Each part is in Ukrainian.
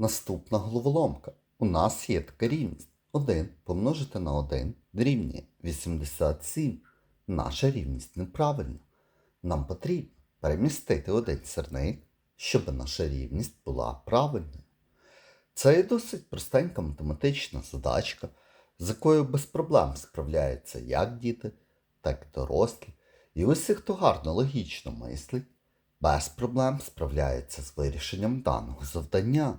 Наступна головоломка. У нас є така рівність. 1 помножити на 1 дорівнює 87. Наша рівність неправильна. Нам потрібно перемістити один сірник, щоб наша рівність була правильною. Це є досить простенька математична задачка, з якою без проблем справляються як діти, так і дорослі. І усі, хто гарно логічно мислить, без проблем справляється з вирішенням даного завдання.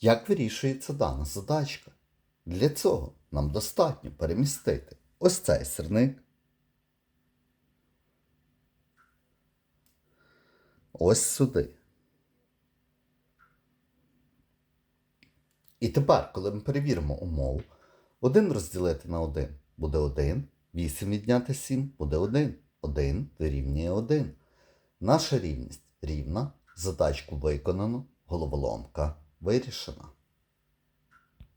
Як вирішується дана задачка? Для цього нам достатньо перемістити ось цей сирник. Ось сюди. І тепер, коли ми перевіримо умову, 1 розділити на 1 буде 1, 8 відняти 7 буде 1. 1 дорівнює 1. Наша рівність рівна, задачку виконано, головоломка вирішена.